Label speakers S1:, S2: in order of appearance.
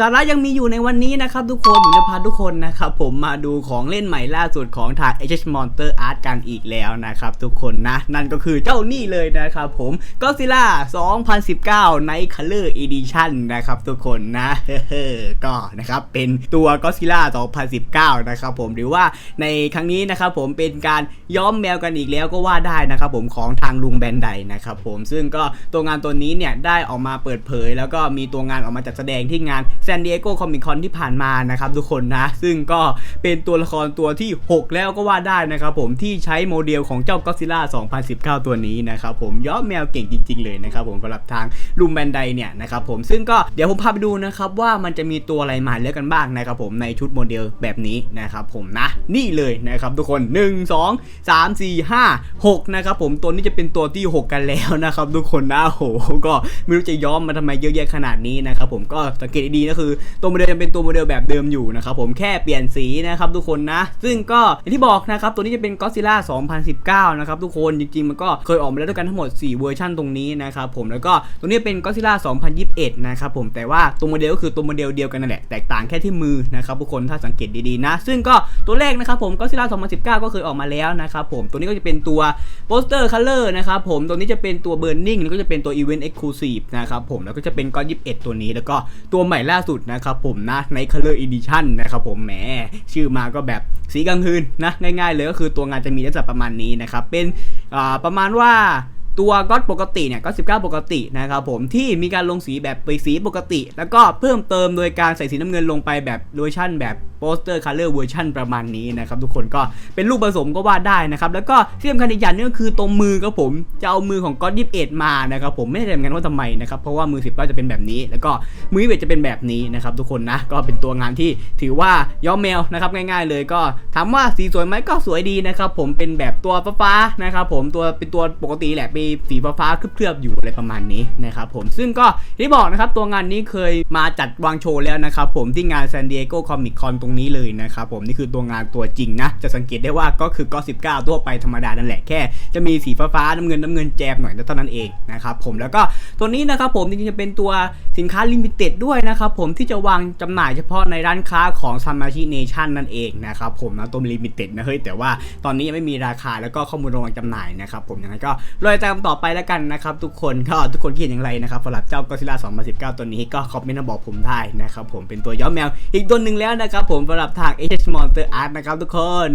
S1: สาระยังมีอยู่ในวันนี้นะครับทุกคน ผมจะพาทุกคนนะครับผมมาดูของเล่นใหม่ล่าสุดของทาง h Monster Art กันอีกแล้วนะครับทุกคนนะ นั่นก็คือเจ้านี่เลยนะครับผม Godzilla 2019 Night Color Edition นะครับทุกคนนะก็นะครับเป็นตัว Godzilla 2019 นะครับผมหรือว่าในครั้งนี้นะครับผมเป็นการย้อมแมวกันอีกแล้วก็ว่าได้นะครับผมของทางลุงแบนไดนะครับผมซึ่งก็ตัวงานตัวนี้เนี่ยได้ออกมาเปิดเผย แล้วก็มีตัวงานออกมาจัดแสดงที่งาน San Diego Comic Con ที่ผ่านมานะครับทุกคนนะ ซึ่งก็เป็นตัวละครตัวที่ 6 แล้วก็ว่าได้นะครับผมที่ใช้โมเดลของเจ้า Godzilla 2019 ตัวนี้นะครับผมย้อมแมวเก่งจริง ๆ เลยนะครับผมสำหรับทางลุงแบนไดเนี่ยนะครับผมซึ่งก็เดี๋ยวผมพาไปดูนะครับว่ามันจะมีตัวอะไรมาแล้วกันบ้างนะครับผมในชุดโมเดลแบบนี้นะครับผมนะนี่เลยนะครับทุกคน 1 2 3 4 5 6นะครับผมตัวนี้จะเป็นตัวที่ 6 กันแล้วนะครับทุกคนนะโหก็ไม่รู้จะย้อมมาทำไมเยอะแยะขนาดนี้นะครับผมก็สังเกตดีๆก็คือตัวโมเดลยังเป็นตัวโมเดลแบบเดิมอยู่นะครับผมแค่เปลี่ยนสีนะครับทุกคนนะ ซึ่งก็อย่างที่บอกนะครับตัวนี้จะเป็น Godzilla 2019 นะครับทุกคนจริงๆ มันก็เคยออกมาแล้วด้วยกันทั้งหมด 4 เวอร์ชันตรงนี้นะครับผมแล้วก็ตัวนี้เป็น Godzilla 2021 นะครับผมแต่ว่าตัวโมเดลก็คือตัวโมเดลเดียวกันนั่นแหละแตกต่างแค่ที่มือนะครับทุกคนถ้าสังเกตดีๆนะ ซึ่งก็ตัวแรกนะครับผม Godzilla 2019 ก็เคยออกมาแล้วนะครับผมตัวนี้ก็จะเป็นตัว Poster Color นะครับผมตัวนี้จะเป็นตัว Burning แล้วก็จะเป็นตัว Event Exclusive นะครับผมแล้วก็จะเป็นก้อน21 ตัวนี้แล้วก็ตัวใหม่ล่าสุดนะครับผมนะใน Color Edition นะครับผมแหมชื่อมาก็แบบสีกลางคืนนะง่ายๆเลยก็คือตัวงานจะมีลักษณะประมาณนี้นะครับเป็นประมาณว่าตัวก็อดปกติเนี่ยก็19 ปกตินะครับผมที่มีการลงสีแบบไปสีปกติ แล้วก็เพิ่มเติมโดยการใส่สีน้ำเงินลงไปแบบโลชั่นแบบโปสเตอร์คัลเลอร์เวอร์ชันประมาณนี้นะครับทุกคนก็เป็นรูปผสมก็ว่าได้นะครับแล้วก็ที่สำคัญอีกอย่างนึงก็คือตรงมือครับผมจะเอามือของก็อดยิบเอ็ดมานะครับผมไม่แน่ใจเหมือนกันว่าทำไมนะครับเพราะว่ามือ10ก็จะเป็นแบบนี้ แล้วก็มือเอ็ดจะเป็นแบบนี้นะครับทุกคนนะก็เป็นตัวงานที่ถือว่าย้อมแมวนะครับง่าย ๆ เลยก็ถามว่าสีสวยไหมก็สวยดีนะครับผมเป็นแบบตัวฟ้าๆนะครับผมตัวเป็นตัวปกติแหละมีสีฟ้าๆเคลือบๆอยู่อะไรประมาณนี้นะครับผมซึ่งก็ที่บอกนะครับตัวงานนี้เคยมาจัดวางโชว์แล้วนะครับผมที่งาน San Diego Comic Con ตรงนี้เลยนะครับผมนี่คือตัวงานตัวจริงนะ จะสังเกตได้ว่าก็คือก็19ทั่วไปธรรมดานั่นแหละแค่ จะมีสีฟ้าๆน้ำเงินน้ำเงินแจมหน่อยเท่านั้นเองนะครับผมแล้วก็ตัวนี้นะครับผมจริงๆจะเป็นตัวสินค้าลิมิเต็ดด้วยนะครับผมที่จะวางจำหน่ายเฉพาะในร้านค้าของ s a m a c h i Nation นั่นเองนะครับผมนะตัวลิมิเต็ดนะเฮ้ยแต่ว่าตอนนี้ยังไม่มีราคาแล้วก็ข้อมูลรางจำหน่ายนะครับผมยังไงก็รอติดตามต่อไปแล้วกันนะครับทุกคนก็ทุกคนคิดอย่างไรนะครับสำหรับเจ้าก็ซิล่า2019 ตัวนี้ก็คอมเมนต์มาบอกผมได้นะครับผมเป็นตัวย้อมแมวอีกตัวหนึ่งแล้วนะครับผมสำหรับทาง h Monster Art นะครับทุกคน